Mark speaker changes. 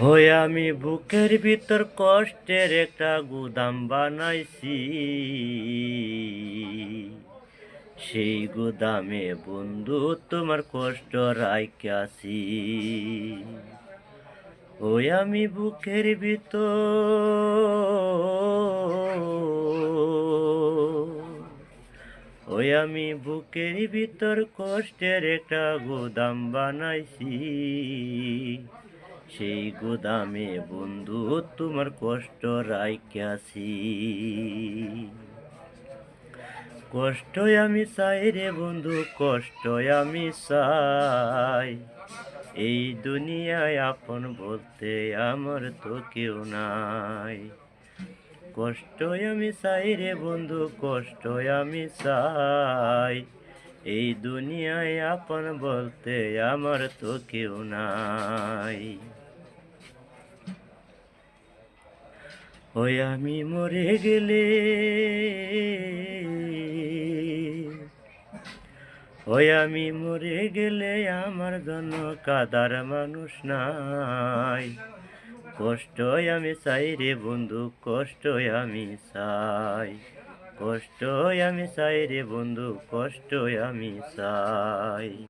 Speaker 1: হয়ে আমি বুকের ভিতর কষ্টের একটা গুদাম বানাইছি। সেই গুদামে বন্ধু তোমার কষ্ট রাইকাছি ওই আমি বুকের ভিতর ওই আমি বুকের ভিতর কষ্টের একটা গোদাম বানাইছি। সেই গোদামে বন্ধু, তোমার কষ্ট রাইকাছি কষ্ট আমি চাই রে বন্ধু কষ্ট আমি চাই। এই দুনিয়ায় আপন বলতে আমার তো কেউ নাই। কষ্ট আমি চাই রে বন্ধু কষ্ট আমি চাই। এই দুনিয়ায় আপন বলতে আমার তো কেউ নাই। ওই আমি মরে গেলে। ওই আমি মরে গেলে আমার জন্য কাদার মানুষ নাই। কষ্ট আমি চাই রে বন্ধু কষ্ট আমি চাই। কষ্ট আমি চাই রে বন্ধু কষ্ট আমি চাই।